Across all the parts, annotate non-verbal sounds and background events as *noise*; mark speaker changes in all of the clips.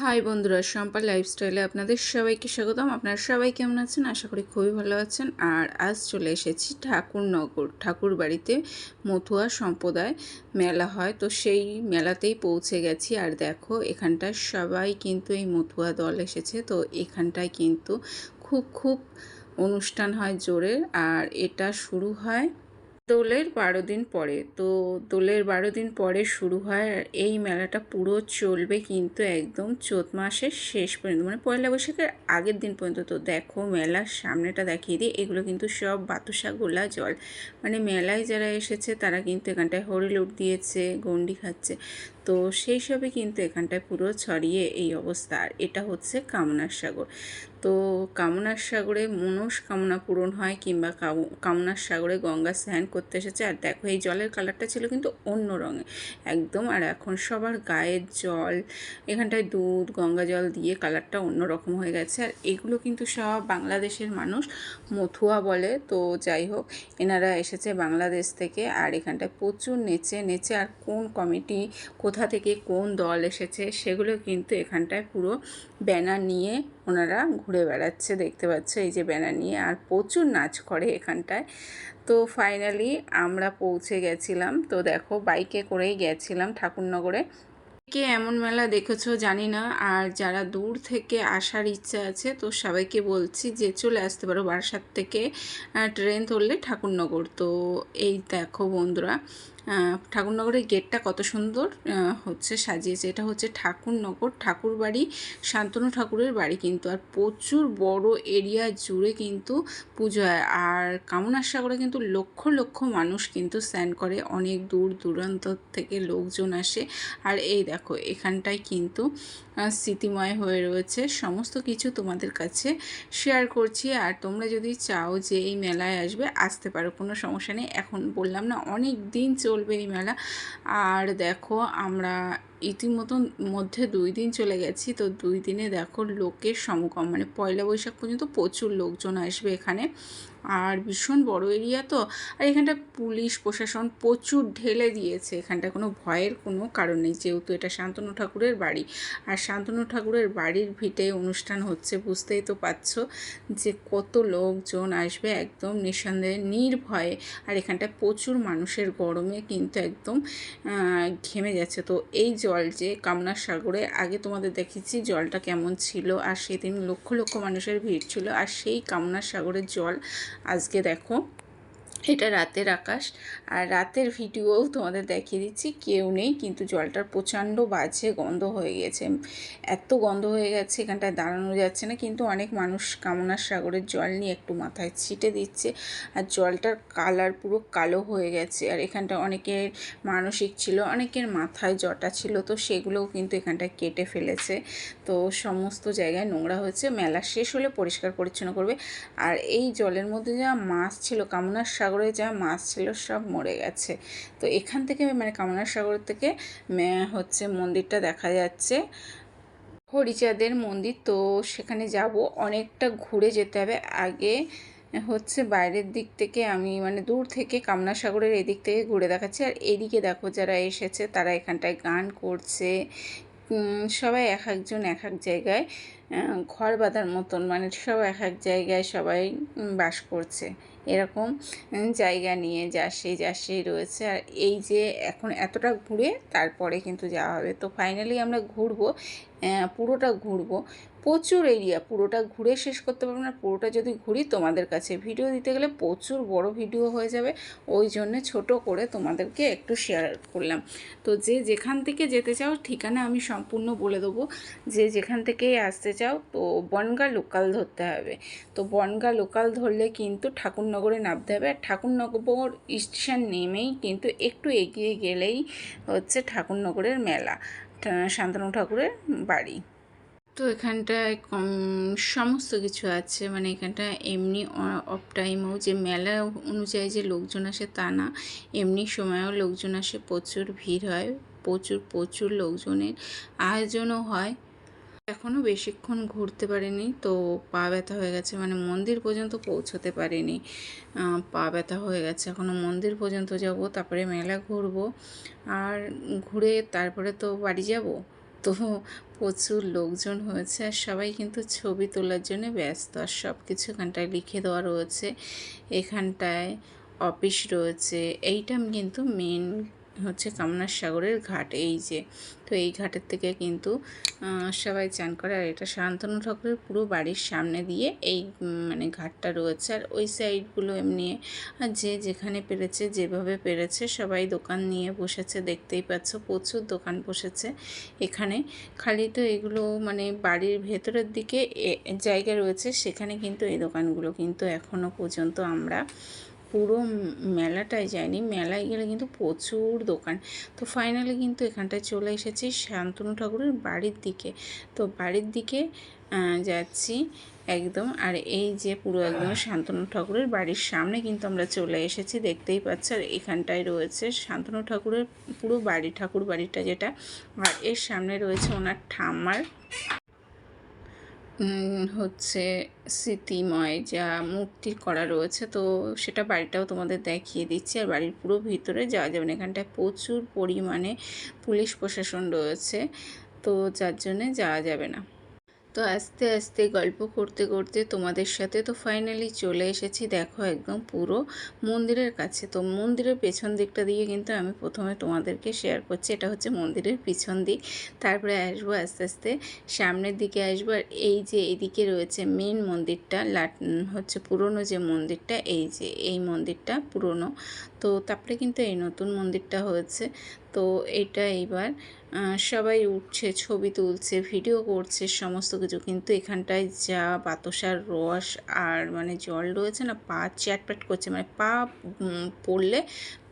Speaker 1: High বন্ধুরা শম্পা লাইফস্টাইলে আপনাদের সবাইকে স্বাগতম। আপনারা সবাই কেমন আছেন? আশা করি খুবই ভালো আছেন। আর আজ চলে এসেছি ঠাকুরনগর ঠাকুর বাড়িতে মথুয়া সম্প্রদায় মেলা হয়। তো সেই মেলাতেই পৌঁছে গেছি। আর দেখো, এখানটায় সবাই কিন্তু এই মথুয়া দল এসেছে। তো এখানটায় কিন্তু খুব খুব অনুষ্ঠান হয় জোরের আর এটা শুরু হয় দোলের বারো দিন পরে। তো দোলের বারো দিন পরে শুরু হয় আর এই মেলাটা পুরো চলবে কিন্তু একদম চোত মাসের শেষ পর্যন্ত। মানে পয়লা বৈশাখের আগের দিন পর্যন্ত। তো দেখো মেলার সামনেটা দেখিয়ে দিই। এগুলো কিন্তু সব বাতুসা গোলা জল। মানে মেলায় যারা এসেছে তারা কিন্তু এখানটায় হরিলুট দিয়েছে, গন্ডি খাচ্ছে। তো সেই সবই কিন্তু এখানটায় পুরো ছড়িয়ে এই অবস্থা। আর এটা হচ্ছে কামনার সাগর। তো কামনার সাগরে মনস্কামনা পূরণ হয় কিংবা কামনার সাগরে গঙ্গা স্নান করতে এসেছে। আর দেখো, এই জলের কালারটা ছিল কিন্তু অন্য রঙে একদম, আর এখন সবার গায়ের জল, এখানটায় দুধ, গঙ্গা জল দিয়ে কালারটা অন্য রকম হয়ে গেছে। আর এগুলো কিন্তু সব বাংলাদেশের মানুষ মথুয়া বলে। তো যাই হোক, এনারা এসেছে বাংলাদেশ থেকে। আর এখানটায় প্রচুর নেচে নেচে আর কোন কমিটি কোথা থেকে কোন দল এসেছে সেগুলো কিন্তু এখানটায় পুরো ব্যানার নিয়ে ওনারা ঘুরে বেড়াচ্ছে, দেখতে পাচ্ছ এই যে ব্যানার নিয়ে আর প্রচুর নাচ করে এখানটায়। তো ফাইনালি আমরা পৌঁছে গেছিলাম। তো দেখো বাইকে করেই গেছিলাম ঠাকুরনগরে। কে এমন মেলা দেখেছ জানি না। আর যারা দূর থেকে আসার ইচ্ছা আছে তো সবাইকে বলছি যে চলে আসতে পারো বারাসাত থেকে ট্রেন ধরলে ঠাকুরনগর। তো এই দেখো বন্ধুরা ঠাকুরনগরের গেটটা কত সুন্দর হচ্ছে সাজিয়েছে। এটা হচ্ছে ঠাকুরনগর ঠাকুর বাড়ি শান্তনু ঠাকুরের বাড়ি কিন্তু। আর প্রচুর বড় এরিয়া জুড়ে কিন্তু পুজো হয়। আর কামনার সাগরে কিন্তু লক্ষ লক্ষ মানুষ কিন্তু স্নান করে। অনেক দূর দূরান্ত থেকে লোকজন আসে। আর এই দেখো, এখানটায় কিন্তু স্মৃতিময় হয়ে রয়েছে। সমস্ত কিছু তোমাদের কাছে শেয়ার করছি। আর তোমরা যদি চাও যে এই মেলায় আসবে, আসতে পারো, কোনো সমস্যা নেই। এখন বললাম না, অনেক দিন চলবে এই মেলা। আর দেখো, আমরা ইতিমতো মধ্যে দুই দিন চলে গেছি। তো দুই দিনে দেখো, লোকের সমকম মানে পয়লা বৈশাখ পর্যন্ত প্রচুর লোকজন আসবে এখানে। আর ভীষণ বড় এরিয়া তো। আর এখানটা পুলিশ, প্রশাসন প্রচুর ঢেলে দিয়েছে। এখানটা কোনো ভয়ের কোনো কারণ নেই, যেহেতু এটা শান্তনু ঠাকুরের বাড়ি। আর শান্তনু ঠাকুরের বাড়ির ভিটে অনুষ্ঠান হচ্ছে, বুঝতেই তো পারছ যে কত লোকজন আসবে একদম নিঃসন্দেহে, নির্ভয়ে। আর এখানটা প্রচুর মানুষের গরমে কিন্তু একদম ঘেমে যাচ্ছে। তো এই জল যে কামনার সাগরে, আগে তোমাদের দেখেছি জলটা কেমন ছিল। আর সেদিন লক্ষ লক্ষ মানুষের ভিড় ছিল। আর সেই কামনার সাগরের জল আজকে দেখো এটা রাতের আকাশ। আর রাতের ভিডিওও তোমাদের দেখিয়ে দিচ্ছি, কেউ নেই, কিন্তু জলটার প্রচণ্ড বাজে গন্ধ হয়ে গেছে। এত গন্ধ হয়ে গেছে, এখানটায় দাঁড়ানো যাচ্ছে না, কিন্তু অনেক মানুষ কামনার সাগরের জল নিয়ে একটু মাথায় ছিটে দিচ্ছে। আর জলটার কালার পুরো কালো হয়ে গেছে। আর এখানটা অনেকের মানসিক ছিল, অনেকের মাথায় জটা ছিল, তো সেগুলোও কিন্তু এখানটায় কেটে ফেলেছে। তো সমস্ত জায়গায় নোংরা হয়েছে। মেলা শেষ হলে পরিষ্কার পরিচ্ছন্ন করবে। আর এই জলের মধ্যে যা মাছ ছিল, কামনার সাগর সাগরে যা মাছ ছিল সব মরে গেছে। তো এখান থেকে মানে কামনার সাগর থেকে হচ্ছে মন্দিরটা দেখা যাচ্ছে। হরিচাঁদের মন্দির, তো সেখানে যাব। অনেকটা ঘুরে যেতে হবে। আগে হচ্ছে বাইরের দিক থেকে আমি মানে দূর থেকে কামনা সাগরের এদিক থেকে ঘুরে দেখাচ্ছি। আর এদিকে দেখো যারা এসেছে, তারা এখানটায় গান করছে। সবাই এক একজন এক এক জায়গায় ঘর বাঁধার মতন মানে সব এক এক জায়গায় সবাই বাস করছে। এরকম জায়গা নিয়ে যাসে যাসে রয়েছে। আর এই যে এখন এতটা ঘুরে তারপরে কিন্তু যাওয়া হবে। তো ফাইনালি আমরা ঘুরবো পুরোটা ঘুরবো। প্রচুর এরিয়া পুরোটা ঘুরে শেষ করতে পারব না। পুরোটা যদি ঘুরি তোমাদের কাছে ভিডিও দিতে গেলে প্রচুর বড় ভিডিও হয়ে যাবে। ওই জন্য ছোট করে তোমাদেরকে একটু শেয়ার করলাম। তো যে যেখান থেকে যেতে চাও, ঠিকানা আমি সম্পূর্ণ বলে দেবো। যে যেখান থেকে আসতে চাও তো বনগা লোকাল ধরতে হবে। তো বনগা লোকাল ধরলে কিন্তু ঠাকুরনগরে নামতে হবে। আর ঠাকুরনগর স্টেশন নেমেই কিন্তু একটু এগিয়ে গেলেই হচ্ছে ঠাকুরনগরের মেলা শান্তনু ঠাকুরের বাড়ি। তো এখানটায় কম, সমস্ত কিছু আছে। মানে এখানটা এমনি অফ টাইমেও যে মেলা অনুযায়ী যে লোকজন আসে তা না। এমনি সময়েও লোকজন আসে, প্রচুর ভিড় হয়, প্রচুর প্রচুর লোকজনের আয়োজনও হয়। এখনও বেশিক্ষণ ঘুরতে পারিনি, তো পা ব্যথা হয়ে গেছে। মানে মন্দির পর্যন্ত পৌঁছতে পারিনি। পা ব্যথা হয়ে গেছে। এখনও মন্দির পর্যন্ত যাব, তারপরে মেলা ঘুরবো। আর ঘুরে তারপরে তো বাড়ি যাব। তো প্রচুর লোকজন হয়েছে আর সবাই কিন্তু ছবি তোলার জন্য ব্যস্ত। আর সব কিছু এখানটায় লিখে দেওয়া রয়েছে। এখানটায় অফিস রয়েছে। এইটা কিন্তু মেন হচ্ছে কামনার সাগরের ঘাট, এই যে। তো এই ঘাটের থেকে কিন্তু সবাই চান করে। আর এটা শান্তনু ঠাকুরের পুরো বাড়ির সামনে দিয়ে এই মানে ঘাটটা রয়েছে। আর ওই সাইডগুলো এমনি, আর যে যেখানে পেরেছে, যেভাবে পেরেছে, সবাই দোকান নিয়ে বসেছে। দেখতেই পাচ্ছ, প্রচুর দোকান বসেছে এখানে। খালি তো এগুলো মানে বাড়ির ভেতরের দিকে জায়গা রয়েছে, সেখানে কিন্তু এই দোকানগুলো কিন্তু এখনও পর্যন্ত আমরা পুরো মেলাটায় যায়নি মেলায় গেলে কিন্তু প্রচুর দোকান। তো ফাইনালি কিন্তু এখানটায় চলে এসেছি শান্তনু ঠাকুরের বাড়ির দিকে। তো বাড়ির দিকে যাচ্ছি একদম। আর এই যে পুরো একদম শান্তনু ঠাকুরের বাড়ির সামনে কিন্তু আমরা চলে এসেছি, দেখতেই পাচ্ছি। আর এখানটায় রয়েছে শান্তনু ঠাকুরের পুরো বাড়ি, ঠাকুর বাড়িটা যেটা। আর এর সামনে রয়েছে ওনার ঠাম্মার হচ্ছে স্মৃতিময় যা মূর্তি করা রয়েছে, তো সেটা বাড়িটাও তোমাদের দেখিয়ে দিচ্ছি। আর বাড়ির পুরো ভিতরে যাওয়া যাবে না এখানটায় প্রচুর পরিমাণে পুলিশ প্রশাসন রয়েছে, তো যার জন্যে যাওয়া যাবে না। তো আস্তে আস্তে গল্প করতে করতে তোমাদের সাথে তো ফাইনালি চলে এসেছি। দেখো একদম পুরো মন্দিরের কাছে। তো মন্দিরের পেছন দিকটা দিয়ে কিন্তু আমি প্রথমে তোমাদেরকে শেয়ার করছি। এটা হচ্ছে মন্দিরের পিছন দিক। তারপরে আসব আস্তে আস্তে সামনের দিকে আসব। আর এই যে এইদিকে রয়েছে মেন মন্দিরটা, লাট হচ্ছে পুরনো যে মন্দিরটা, এই যে এই মন্দিরটা পুরনো। তো তারপরে কিন্তু এই নতুন মন্দিরটা হয়েছে। তো এটা এইবার। সবাই উঠছে, ছবি তুলছে, ভিডিও করছে, সমস্ত কিছু। কিন্তু এখানটায় যা বাতাসার রস আর মানে জল রয়েছে না, পা চ্যাটপ্যাট করছে। মানে পা পড়লে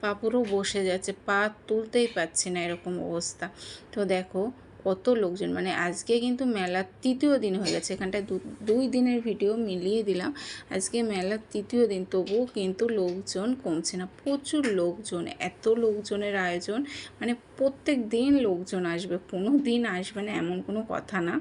Speaker 1: পা পুরো বসে যাচ্ছে, পা তুলতেই পারছে না এরকম অবস্থা। তো দেখো কত লোকজন মানে আজকে কিন্তু মেলার তৃতীয় দিন হয়ে গেছে। এখানটায় দুই দিনের ভিডিও মিলিয়ে দিলাম। আজকে মেলার তৃতীয় দিন, তবুও কিন্তু লোকজন কমছে না, প্রচুর লোকজন, এত লোকজনের আয়োজন মানে প্রত্যেক দিন লোকজন আসবে, কোনো দিন আসবে না, এমন কোনো কথা না।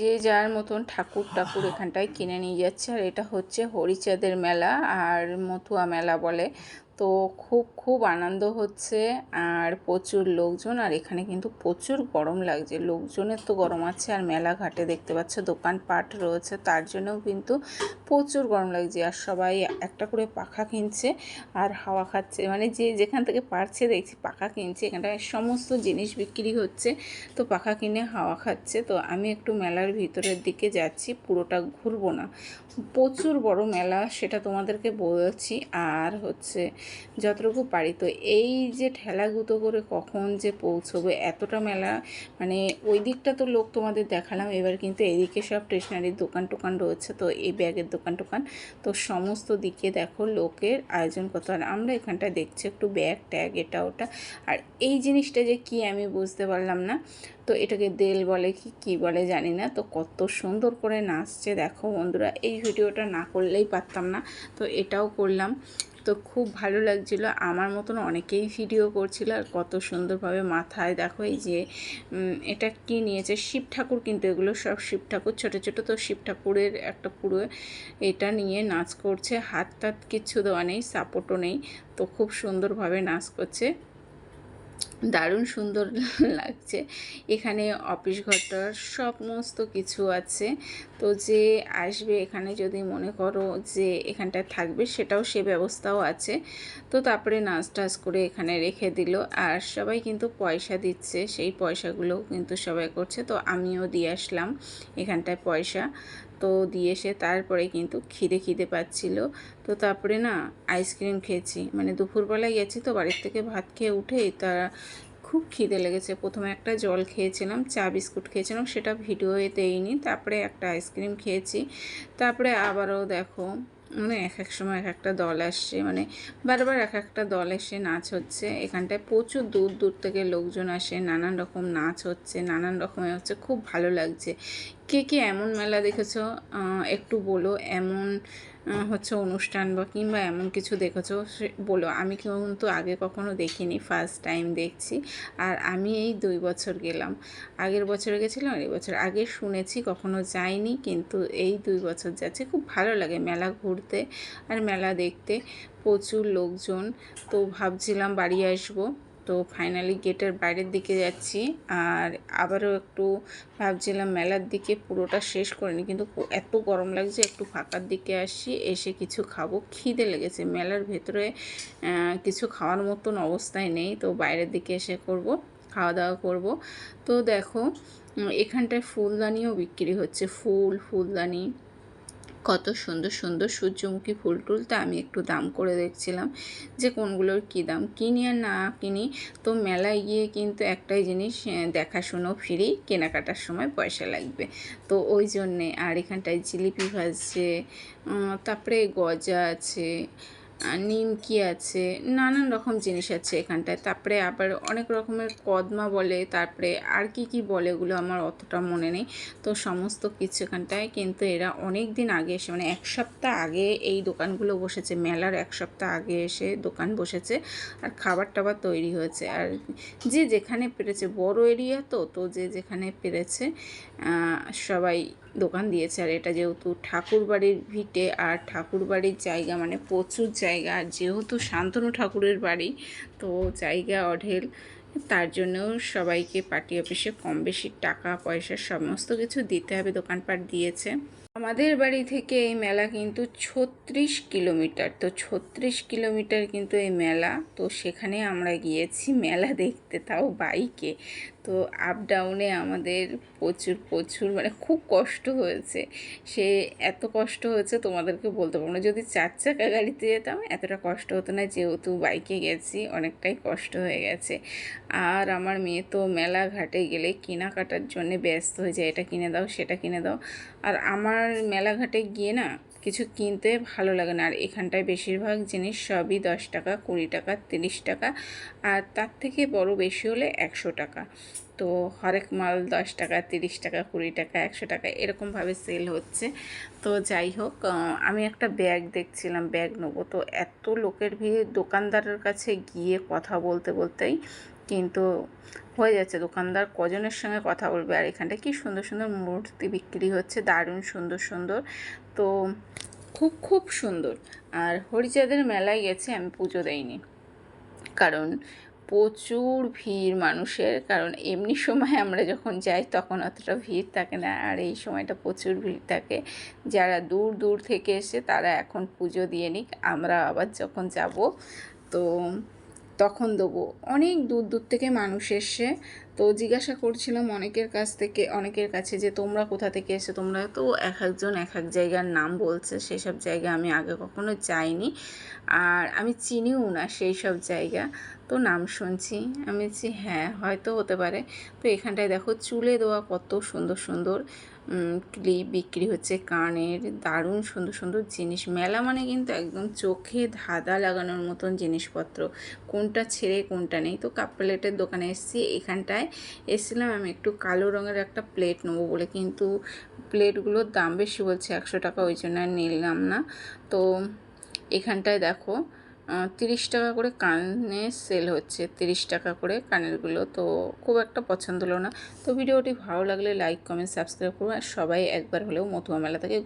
Speaker 1: যে যার মতন ঠাকুর ঠাকুর এখানটায় কিনে নিয়ে যাচ্ছে, আর এটা হচ্ছে হরিচাঁদের মেলা, আর মথুয়া মেলা বলে। তো খুব খুব আনন্দ হচ্ছে। আর প্রচুর লোকজন, আর এখানে কিন্তু প্রচুর গরম লাগছে। লোকজনের তো গরম আছে, আর মেলা ঘাটে দেখতে পাচ্ছ, দোকানপাট রয়েছে, তার জন্যও কিন্তু প্রচুর গরম লাগছে। আর সবাই একটা করে পাখা কিনছে, আর হাওয়া খাচ্ছে। মানে যে যেখান থেকে পারছে দেখছি, পাখা কিনছে। এখানটায় সমস্ত জিনিস বিক্রি হচ্ছে, তো পাখা কিনে হাওয়া খাচ্ছে। তো আমি একটু মেলার ভিতরের দিকে যাচ্ছি, পুরোটা ঘুরবো না। প্রচুর বড় মেলা, সেটা তোমাদেরকে বলছি। আর হচ্ছে যতটুকু পারি, তো এই যে ঠেলাগুতো করে কখন যে পৌঁছবে, এতটা মেলা মানে ওই দিকটা তো লোক তোমাদের দেখালাম, এবার কিন্তু এদিকে সব স্টেশনারির দোকান টোকান রয়েছে, তো এই ব্যাগের দোকান টোকান। তো সমস্ত দিকে দেখো লোকের আয়োজন কত, আর আমরা এখানটায় দেখছি একটু ব্যাগ ট্যাগ, এটা ওটা। আর এই জিনিসটা যে কি আমি বুঝতে পারলাম না তো এটাকে দেল বলে কি কি বলে জানি না। তো কত সুন্দর করে নাচছে। দেখো বন্ধুরা, এই ভিডিওটা না করলেই পারতাম না। তো এটাও করলাম। তো খুব ভালো লাগছিল। আমার মতন অনেকেই ভিডিও করছিল আর কত সুন্দরভাবে মাথায়। দেখো এই যে এটা কি নিয়েছে? শিব ঠাকুর কিন্তু এগুলো সব শিব ঠাকুর ছোটো ছোটো। তো শিব ঠাকুরের একটা পুরো এটা নিয়ে নাচ করছে। হাত টাত কিচ্ছু দেওয়া নেই সাপোর্টও নেই। তো খুব সুন্দরভাবে নাচ করছে। দারুণ সুন্দর *laughs* লাগছে। এখানে অফিস ঘরটার সমস্ত কিছু আছে। তো যে আসবে এখানে যদি মনে করো যে এখানটায় থাকবে সেটাও সে ব্যবস্থাও আছে। তো তারপরে নাচ টাচ করে এখানে রেখে দিল। আর সবাই কিন্তু পয়সা দিচ্ছে। সেই পয়সাগুলো কিন্তু সবাই করছে। তো আমিও দিয়ে আসলাম এখানটায় পয়সা। তো দিয়ে সে তারপরে কিন্তু খিদে খিদে পাচ্ছিল। তো তারপরে না আইসক্রিম খেয়েছি। মানে দুপুরবেলায় গেছি তো বাড়ির থেকে ভাত খেয়ে উঠেই তারা খুব খিদে লেগেছে। প্রথমে একটা জল খেয়েছিলাম, চা, বিস্কুট খেয়েছিলাম, সেটা ভিডিওয়ে দেইনি। তারপরে একটা আইসক্রিম খেয়েছি। তারপরে আবারও দেখো মানে এক এক সময় এক একটা দল আসছে মানে বারবার এক একটা দল এসে নাচ হচ্ছে। এখানটায় প্রচুর দূর দূর থেকে লোকজন আসে, নানান রকম নাচ হচ্ছে, নানান রকমের হচ্ছে, খুব ভালো লাগছে। কে কে এমন মেলা দেখেছ? একটু বলো। এমন হচ্ছে অনুষ্ঠান বা কিংবা এমন কিছু দেখেছ? বলো, আমি কিন্তু আগে কখনো দেখিনি ফার্স্ট টাইম দেখছি। আর আমি এই দুই বছর গেলাম। আগের বছরে গেছিলাম, এই বছর আগে শুনেছি, কখনো যাইনি, কিন্তু এই দুই বছর যাচ্ছে। খুব ভালো লাগে মেলা ঘুরতে আর মেলা দেখতে। প্রচুর লোকজন। তো ভাবছিলাম বাড়ি আসব। তো ফাইনালি গেটের বাইরের দিকে যাচ্ছি। আর আবারও একটু ভাবছিলাম মেলার দিকে পুরোটা শেষ করিনি কিন্তু এত গরম লাগছে, একটু ফাঁকার দিকে আসি এসে কিছু খাব। খিদে লেগেছে, মেলার ভেতরে কিছু খাওয়ার মতন অবস্থায় নেই, তো বাইরের দিকে এসে করব, খাওয়া দাওয়া করব। তো দেখো এখানটায় ফুলদানিও বিক্রি হচ্ছে, ফুল, ফুলদানি। কত সুন্দর সুন্দর সূর্যমুখী ফুল টুল তা আমি একটু দাম করে দেখছিলাম যে কোনগুলোর কী দাম। কিনি আর না কিনি, তো মেলায় গিয়ে কিন্তু একটাই জিনিস দেখাশুনো ফ্রি, কেনাকাটার সময় পয়সা লাগবে। তো ওই জন্যে, আর এখানটায় জিলিপি ভাজছে তারপরে গজা আছে নিমকি আছে, নানান রকম জিনিস আছে এখানটায়। তারপরে আবার অনেক রকমের কদমা বলে, তারপরে আর কি কি বলে ওগুলো আমার অতটা মনে নেই। তো সমস্ত কিছু এখানটায়, কিন্তু এরা অনেক দিন আগে এসে মানে এক সপ্তাহ আগে এই দোকানগুলো বসেছে, মেলার এক সপ্তাহ আগে এসে দোকান বসেছে, আর খাবার টাবার তৈরি হয়েছে। আর যে যেখানে পেরেছে, বড় এরিয়া তো তো যে যেখানে পেরেছে সবাই দোকান দিয়েছে। আর এটা যেহেতু ঠাকুরবাড়ির ভিটে, আর ঠাকুরবাড়ির জায়গা মানে প্রচুর জায়গা। আর যেহেতু শান্তনু ঠাকুরের বাড়ি, তো জায়গা অঢেল। তার জন্যও সবাইকে পার্টি অফিসে কম বেশি টাকা, পয়সা সমস্ত কিছু দিতে হবে দোকানপাট দিয়েছে। আমাদের বাড়ি থেকে এই মেলা কিন্তু ছত্রিশ কিলোমিটার। তো ছত্রিশ কিলোমিটার কিন্তু এই মেলা। তো সেখানে আমরা গিয়েছি মেলা দেখতে, তাও বাইকে। তো আপ ডাউনে আমাদের প্রচুর প্রচুর মানে খুব কষ্ট হয়েছে। সে এত কষ্ট হয়েছে তোমাদেরকে বলতে পারব না। যদি চার চাকা গাড়িতে যেতাম, এতটা কষ্ট হতো না। যেহেতু বাইকে গেছি, অনেকটাই কষ্ট হয়ে গেছে। আর আমার মেয়ে তো মেলা ঘাটে গেলে কেনাকাটার জন্য ব্যস্ত হয়ে যায়। এটা কিনে দাও, সেটা কিনে দাও। আর আমার মেলাঘাটে গিয়ে না কিছু কিনতে ভালো লাগে না। আর এখানটায় বেশিরভাগ জিনিস সবই দশ টাকা, কুড়ি টাকা, তিরিশ টাকা আর তার থেকে বড় বেশি হলে একশো টাকা। তো হরেক মাল দশ টাকা, তিরিশ টাকা, কুড়ি টাকা, একশো টাকা এরকমভাবে সেল হচ্ছে। তো যাই হোক আমি একটা ব্যাগ দেখছিলাম, ব্যাগ নেব। তো এত লোকের ভিড়, দোকানদারের কাছে গিয়ে কথা বলতে বলতেই কিন্তু হয়ে যাচ্ছে। দোকানদার কজনের সঙ্গে কথা বলবে আর এখানটা কি সুন্দর সুন্দর মূর্তি বিক্রি হচ্ছে, দারুণ সুন্দর সুন্দর। তো খুব খুব সুন্দর। আর হরিচাঁদের মেলায় গেছে, আমি পুজো দেইনি। কারণ প্রচুর ভিড় মানুষের, কারণ এমনি সময় আমরা যখন যাই তখন অতটা ভিড় থাকে না। আর এই সময়টা প্রচুর ভিড় থাকে। যারা দূর দূর থেকে এসে তারা এখন পুজো দিয়ে নিক, আমরা আবার যখন যাব, তো তখন দেবো। অনেক দূর দূর থেকে মানুষ এসে তো জিজ্ঞাসা করছিলাম অনেকের কাছ থেকে, অনেকের কাছে যে তোমরা কোথা থেকে এসে তোমরা তো এক একজন এক এক জায়গার নাম বলছে, সেসব জায়গা আমি আগে কখনো যাইনি। আর আমি চিনিও না সেই সব জায়গা। তো নাম শুনছি। আমি বলছি হ্যাঁ হয়তো হতে পারে। তো এখানটায় দেখো, চুলে দেওয়া কত সুন্দর সুন্দর ক্লিপ বিক্রি হচ্ছে, কানের, দারুণ সুন্দর সুন্দর জিনিস। মেলা মানে কিন্তু একদম চোখে ধাঁধা লাগানোর মতন জিনিসপত্র। কোনটা ছেড়ে কোনটা নেই। তো কাপ প্লেটের দোকানে এসেছি, এখানটায় এসেছিলাম আমি একটু কালো রঙের একটা প্লেট নেব বলে, কিন্তু প্লেটগুলোর দাম বেশি বলছে, একশো টাকা, ওই জন্য আর নিলাম না। তো এখানটায় দেখো তিরিশ টাকা করে কানে সেল হচ্ছে, তিরিশ টাকা করে কানেরগুলো, তো খুব একটা পছন্দ হলো না। তো ভিডিওটি ভালো লাগলে লাইক, কমেন্ট, সাবস্ক্রাইব করুন আর সবাই একবার হলেও মতুয়া মেলা থেকে